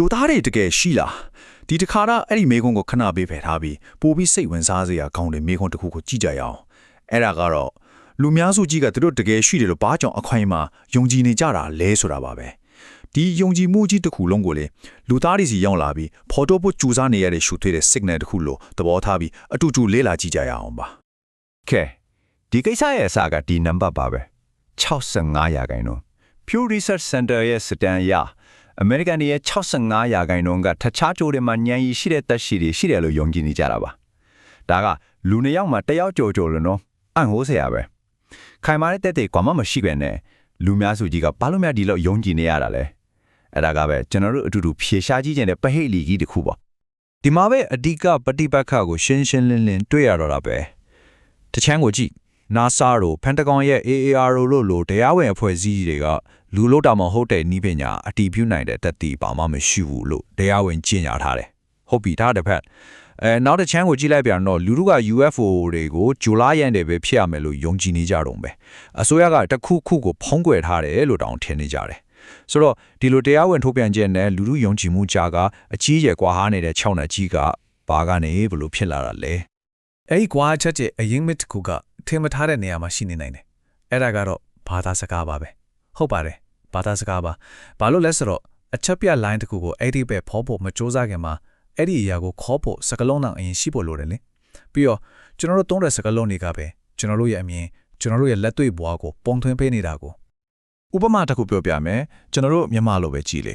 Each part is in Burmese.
ကြိုသားတွေတကယ်ရှိလားဒီတစ်ခါတော့အဲ့ဒီမေခွန်းကိုခဏပေးဖယ်ထားပြီးပို့ပြီးစိတ်ဝင်စားစရာကောင်းတဲ့မေခွန်းတစ်ခုကိုကြည့်ကြရအောင်အဲ့ဒါကတော့လူများစုကြီးကသူတို့တကယ်ရှိတယ်လို့ဘာကြောင့်အခွင့်အမှာယုံကြည်နေကြတာလဲဆိုတာပါပဲဒီယုံကြည်မှုကြီးတစ်ခုလုံးကိုလေလူသားတွေစီရောက်လာပြီးဖော်တိုဖို့ကြိုးစားနေရတဲ့ရှုထွေးတဲ့ signal တစ်ခုလို့သဘောထားပြီးအတူတူလေ့လာကြည့်ကြရအောင်ပါကဲဒီကိစ္စရဲ့အစကဒီနံပါတ်ပါပဲ65ရာခိုင်နှုန်း Pew Research Center ရဲ့စတန်အရ အမေရိကန်တွေရဲ့65ရာခိုင်နှုန်းကတခြားကြိုးတွေမှာညံရီရှိတဲ့တက်ရှိတွေရှိတယ်လို့ယုံကြည်နေကြတာပါဒါကလူနှစ်ယောက်မှာတစ်ယောက်ကြိုကြိုလို့နော်အံ့ဟိုးစရာပဲခိုင်မာတဲ့တက်တွေကမှမရှိခဲ့နဲ့လူများစုကြီးကဘာလို့များဒီလောက်ယုံကြည်နေရတာလဲအဲ့ဒါကပဲကျွန်တော်တို့အတူတူဖြေရှားကြည့်ခြင်းတဲ့ပဟိတ်လီကြီးတစ်ခုပေါ့ဒီမှာပဲအဓိကပฏิပတ်ခကိုရှင်းရှင်းလင်းလင်းတွေ့ရတော့တာပဲတချမ်းကိုကြည့် NASA တို့ Pentagon ရဲ့ AAR တို့လို့တရားဝင်အဖွဲ့အစည်းတွေကလူလို့တာမဟုတ်တဲ့ဤပညာအတည်ပြုနိုင်တဲ့တက်တီပါမှမရှိဘူးလို့တရားဝင်ကြေညာထားတယ်ဟုတ်ပြီဒါတစ်ဖက်အဲနောက်တစ်ချမ်းကိုကြည့်လိုက်ပြန်တော့လူတို့က UFO တွေကိုဂျူလာရန်တယ်ပဲဖြစ်ရမယ်လို့ယုံကြည်နေကြတော့ပဲအစိုးရကတစ်ခုခုကိုဖုံးကွယ်ထားတယ်လို့တောင်ထင်နေကြတယ်ဆိုတော့ဒီလိုတရားဝင်ထုတ်ပြန်ခြင်းနဲ့လူလူယုံကြည်မှုကြားကအကြီးအကျယ်ကွာဟာနေတဲ့6နှစ်ကြီးကဘာကနေဘလို့ဖြစ်လာတာလဲအဲ့ဒီကွာချက်ချက်အရင်မစ်တစ်ခုက ထင်မထားတဲ့နေရာမှာရှိနေနိုင်တယ်အဲ့ဒါကတော့ဘာသာစကားပါပဲဟုတ်ပါတယ်ဘာသာစကားပါဘာလို့လဲဆိုတော့အချက်ပြ line တစ်ခုကိုအဲ့ဒီပဲဖောဖို့မစူးစမ်းခင်မှာအဲ့ဒီအရာကိုခေါ်ဖို့စကလုံးအောင်အရင်ရှိဖို့လိုတယ်လေပြီးတော့ကျွန်တော်တို့သုံးတဲ့စကလုံးတွေကပဲကျွန်တော်တို့ရဲ့အမြင်ကျွန်တော်တို့ရဲ့လက်တွေ့ဘဝကိုပုံသွင်းပေးနေတာကိုဥပမာတစ်ခုပြောပြမယ်ကျွန်တော်တို့မြန်မာလိုပဲကြည်လေ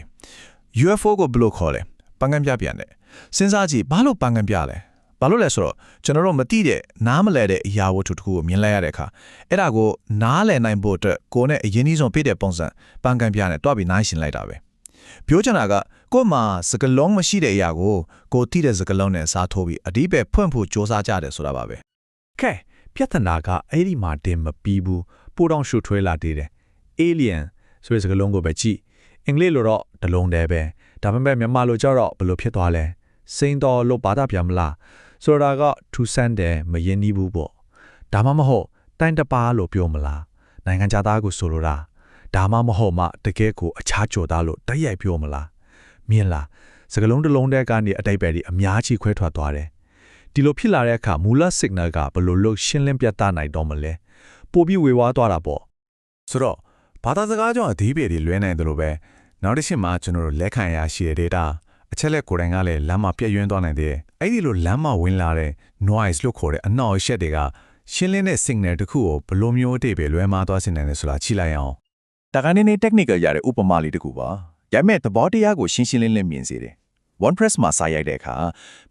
UFO ကိုဘယ်လိုခေါ်လဲပန်းကန်းပြပြန်တယ်စဉ်းစားကြည့်ဘာလို့ပန်းကန်းပြလဲ ဘာလို့လဲဆိုတော့ကျွန်တော်တို့မသိတဲ့နားမလဲတဲ့အရာဝတ္ထုတစ်ခုကိုမြင်လိုက်ရတဲ့အခါအဲ့ဒါကိုနားလည်နိုင်ဖို့အတွက်ကိုယ်နဲ့အရင်ကြီးဆုံးပြတဲ့ပုံစံပန်းကန်းပြနဲ့တွားပြီးနားရှင်းလိုက်တာပဲပြောချင်တာကကိုယ်မှာစကလုံးမရှိတဲ့အရာကိုကိုယ်သိတဲ့စကလုံးနဲ့စားထိုးပြီးအဒီပဲဖွင့်ဖို့စ조사ကြတယ်ဆိုတာပါပဲကဲပြဿနာကအဲ့ဒီမှာတင်မပြီးဘူးပိုတောင်ရှုထွေးလာသေးတယ် alien ဆိုတဲ့စကားလုံးကိုပဲကြည့်အင်္ဂလိပ်လိုတော့တလုံးတည်းပဲဒါပေမဲ့မြန်မာလိုကျတော့ဘယ်လိုဖြစ်သွားလဲစိန်တော်လို့ဘာသာပြန်မလား ဆိုတာကထူဆန်းတယ်မယဉ်နီးဘူးပေါ့ဒါမှမဟုတ်တိုင်းတပါလို့ပြောမလားနိုင်ငံခြားသားကိုဆိုလိုတာဒါမှမဟုတ်မှတကယ်ကိုအခြားကြော်သားလို့တိုက်ရိုက်ပြောမလားမြင်လားစကလုံးတစ်လုံးတည်းကနေအတိတ်ပဲဒီအများကြီးခွဲထွက်သွားတယ်ဒီလိုဖြစ်လာတဲ့အခါမူလ signal ကဘယ်လိုလုပ်ရှင်းလင်းပြသနိုင်တော့မလဲပို့ပြီးဝေဝါးသွားတာပေါ့ဆိုတော့ဘာသာစကားကြောင့်အသေးပေတွေလွဲနိုင်တယ်လို့ပဲနောက်တစ်ချက်မှာကျွန်တော်တို့လက်ခံရရှိတဲ့ data အချက်လက်ကိုယ်တိုင်ကလည်းလမ်းမှာပြည့်ယွင်းသွားနိုင်တယ် အဲ့ဒီလိုလမ်းမှာဝင်လာတဲ့ noise လို့ခေါ်တဲ့အနောက်အရှက်တွေကရှင်းလင်းတဲ့ signal တစ်ခုကိုဘယ်လိုမျိုးအတိတ်ပဲလွဲမှားသွားစေနိုင်လဲဆိုတာချိလိုက်အောင်ဒါကနေနေ technical ရတဲ့ဥပမာလေးတစ်ခုပါ။ဒါပေမဲ့သဘောတရားကိုရှင်းရှင်းလင်းလင်းမြင်စေတယ်။ OnePress မှာစာရိုက်တဲ့အခါ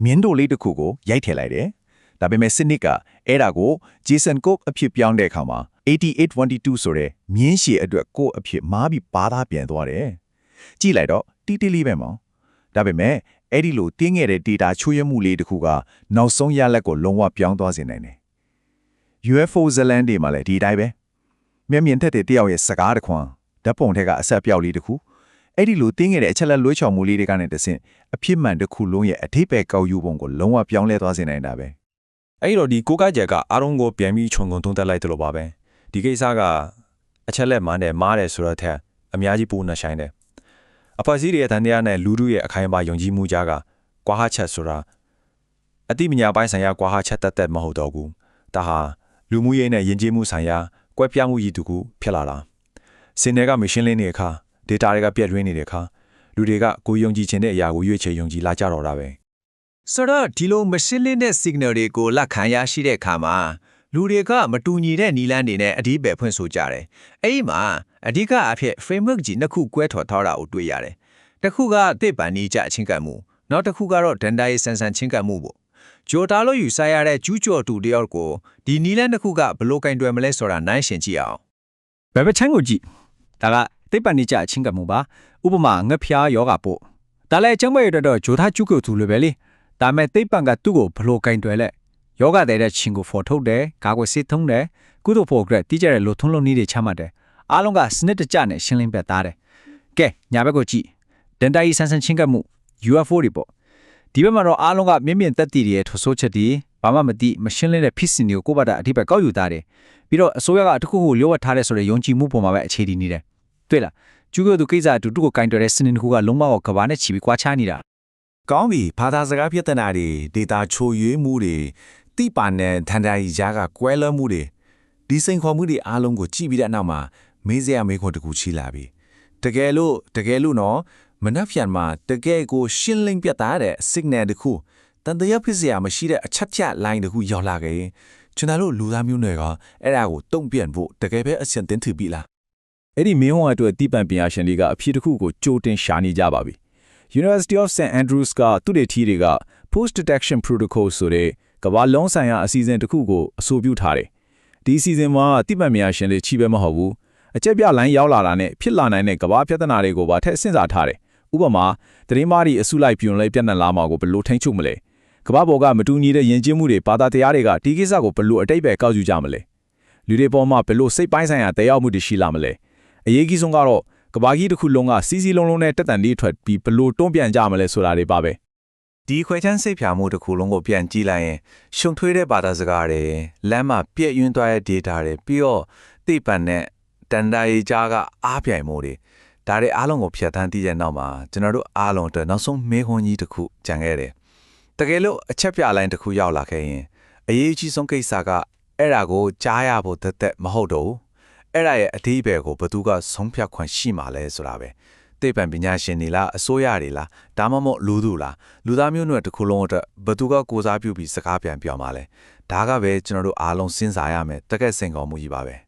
မြင်းတို့လေးတစ်ခုကိုရိုက်ထည့်လိုက်တယ်။ဒါပေမဲ့စနစ်ကအဲ့ဒါကို JSON code အဖြစ်ပြောင်းတဲ့အခါမှာ8822ဆိုတဲ့မြင်းရှည်အတွက် code အဖြစ်မားပြီးပါသားပြန်သွားတယ်။ကြည့်လိုက်တော့တီတီလေးပဲမောင်။ဒါပေမဲ့ အဲ့ဒီလိုတင်းငယ်တဲ့ data ချွေးရမှုလေးတစ်ခုကနောက်ဆုံးရလဒ်ကိုလုံးဝပြောင်းသွားစေနိုင်တယ်။ UFO ဇလန်တွေမှာလည်းဒီအတိုင်းပဲ။မျက်မြင်ထက်တဲ့တယောက်ရဲ့စကားတစ်ခွန်းဓာတ်ပုံထက်ကအဆက်ပြောက်လေးတစ်ခုအဲ့ဒီလိုတင်းငယ်တဲ့အချက်လက်လွှဲချော်မှုလေးတွေကနေတဆင့်အဖြစ်မှန်တစ်ခုလုံးရဲ့အထိပ္ပယ်ကောက်ယူပုံကိုလုံးဝပြောင်းလဲသွားစေနိုင်တာပဲအဲ့တော့ဒီကိုကကြက်ကအားလုံးကိုပြန်ပြီးခြုံငုံသုံးသပ်လိုက်တယ်လို့ပါပဲဒီကိစ္စကအချက်လက်မှန်းတယ်မားတယ်ဆိုတော့ထက်အများကြီးပိုနှဆိုင်တယ် အဖအစည်းတွေရဲ့တန်တရားနဲ့လူလူရဲ့အခိုင်အမာယုံကြည်မှုကြားကကွာဟချက်ဆိုတာအတိမညာပိုင်းဆိုင်ရာကွာဟချက်တက်တက်မဟုတ်တော့ဘူးဒါဟာလူမှုရေးနဲ့ယဉ်ကျေးမှုဆိုင်ရာကွဲပြားမှုရည်တူကူဖြစ်လာတာစင်တွေကမရှင်းလင်းနေတဲ့အခါ data တွေကပြည့်တွင်းနေတဲ့အခါလူတွေကကိုယုံကြည်ခြင်းတဲ့အရာကိုရွေးချယ်ယုံကြည်လာကြတော့တာပဲဆိုတော့ဒီလိုမရှင်းလင်းတဲ့ signal တွေကိုလက်ခံရရှိတဲ့အခါမှာ လူတွေကမတူညီတဲ့နီလန်းတွေနဲ့အဓိပ္ပာယ်ဖွင့်ဆိုကြတယ်။အဲဒီမှာအဓိကအဖြစ် framework ကြီးနှစ်ခုကွဲထွက်ထားတာကိုတွေ့ရတယ်။တစ်ခုကသိပ္ပံနည်းကျအချင်းကပ်မှုနောက်တစ်ခုကတော့ data ရေးဆန်ဆန်ချင်းကပ်မှုပေါ့။ဂျိုတာလို့ယူဆရတဲ့ကျူးကျော်တူတယောက်ကိုဒီနီလန်းတစ်ခုကဘယ်လိုကင်တွယ်မလဲဆိုတာနိုင်ရှင်ကြည့်အောင်ဘယ်ဘက်ချမ်းကိုကြည့်ဒါကသိပ္ပံနိကျအချင်းကမှုပါဥပမာငှက်ဖျားယောဂပို့ဒါလည်းအကျုံးပဲရတော့ဂျိုသားကျုပ်ကိုသူလိုပဲလေဒါမဲ့သိပ္ပံကသူ့ကိုဘလို့ကင်တွယ်လဲ ယောဂတဲ့တဲ့ချင်းကိုဖော်ထုတ်တယ်ကာကွယ်ဆေးထုံးတယ်ကုသိုလ်ဖို့ကတိကျတဲ့လိုထုံးလုံးနည်းတွေချမှတ်တယ်အားလုံးကစနစ်တကျနဲ့ရှင်းလင်းပြတ်သားတယ်ကဲညာဘက်ကိုကြည့်ဒန်တာကြီးဆန်းဆန်းချင်းကပ်မှု UFO တွေပေါ့ဒီဘက်မှာတော့အားလုံးကမြင့်မြင့်တက်တည်ရဲ့ထဆိုးချက်တွေဘာမှမသိမရှင်းလင်းတဲ့ဖြစ်စဉ်တွေကိုကိုယ့်ဘာသာအဓိပ္ပာယ်ကောက်ယူသားတယ်ပြီးတော့အစိုးရကတစ်ခုခုလျှို့ဝှက်ထားတဲ့ဆိုတဲ့ယုံကြည်မှုပေါ်မှာပဲအခြေတည်နေတယ်တွေ့လားကျူးကျော်သူကိစ္စအတူတူကိုကင်တွယ်တဲ့စနစ်တစ်ခုကလုံးဝကဘာနဲ့ချီပြီးကွာခြားနေတာကောင်းပြီဘာသာစကားပြဿနာတွေဒေတာချိုရွေးမှုတွေ တိပါနဲ့ထန်တာကြီးကြားကကွဲလွဲမှုတွေဒီစိန်ခေါ်မှုတွေအားလုံးကိုကြည့်ပြီးတဲ့နောက်မှာမေးစရာမေးခွန်းတစ်ခုရှိလာပြီတကယ်လို့တကယ်လို့နော်မနှက်ဖြန်မှာတကယ်ကိုရှင်းလင်းပြတ်သားတဲ့ signal တစ်ခုတန်တရားဖြစ်စရာမရှိတဲ့အချက်ပြ line တစ်ခုရောက်လာခဲ့ရင်ကျွန်တော်တို့လူသားမျိုးတွေကအဲ့ဒါကိုတုံ့ပြန်ဖို့တကယ်ပဲအဆင်သင့်ထပြီလားအဲ့ဒီမင်းဟောအတွက်တိပံပညာရှင်တွေကအဖြစ်တစ်ခုကိုကြိုတင်ရှာနေကြပါပြီ University of St Andrews ကသူတွေထီတွေက Post Detection Protocol ဆိုတဲ့ ကမ္ဘာလုံးဆိုင်ရာအစီအစဉ်တစ်ခုကိုအဆိုပြုထားတယ်ဒီအစီအစဉ်မှာတိပံပညာရှင်တွေချီပဲမဟုတ်ဘူးအကြက်ပြလိုင်းရောက်လာတာနဲ့ဖြစ်လာနိုင်တဲ့ကမ္ဘာပြဿနာတွေကိုပါထည့်စဉ်းစားထားတယ်ဥပမာသတင်းမားတွေအစုလိုက်ပြုံလိုက်ပြဿနာလာမှာကိုဘယ်လိုထိန်းချုပ်မလဲကမ္ဘာပေါ်ကမတူညီတဲ့ယဉ်ကျေးမှုတွေဘာသာတရားတွေကဒီကိစ္စကိုဘယ်လိုအတိတ်ပဲကောက်ယူကြမလဲလူတွေပေါ်မှာဘယ်လိုစိတ်ပိုင်းဆိုင်ရာတရားမှုတွေရှိလာမလဲအရေးကြီးဆုံးကတော့ကဘာကြီးတစ်ခုလုံးကစီစီလုံးလုံးနဲ့တက်တန်လေးထွက်ပြီးဘလို့တွန်းပြန်ကြမလဲဆိုတာတွေပါပဲ ဒီခွဲချမ်းစိတ်ဖြာမှုတစ်ခုလုံးကိုပြန်ကြည့်လိုက်ရင်ရှုံထွေးတဲ့ဘာသာစကားတွေလမ်းမှာပြည့်ယွင်းသွားတဲ့ data တွေပြီးတော့သိပ္ပံနဲ့တန်တာရေးကြားကအားပြိုင်မှုတွေဒါတွေအားလုံးကိုဖြတ်သန်းတည်တဲ့နောက်မှာကျွန်တော်တို့အားလုံးအတွက်နောက်ဆုံးမေးခွန်းကြီးတစ်ခုကြံခဲ့တယ်တကယ်လို့အချက်ပြလိုင်းတစ်ခုရောက်လာခဲ့ရင်အရေးကြီးဆုံးကိစ္စကအဲ့ဒါကိုကြားရဖို့တသက်မဟုတ်တော့ဘူးအဲ့ဒါရဲ့အသေးပဲကိုဘသူကဆုံးဖြတ်ခွင့်ရှိမှလဲဆိုတာပဲ သိပ္ပံပညာရှင်တွေလားအစိုးရတွေလားဒါမှမဟုတ်လူသူလားလူသားမျိုးနွယ်တစ်ခုလုံးအတွက်ဘသူကကိုစားပြုပြီးစကားပြန်ပြောမှလဲဒါကပဲကျွန်တော်တို့အားလုံးစဉ်းစားရမယ်တကက်စင်ကောမှုကြီးပါပဲ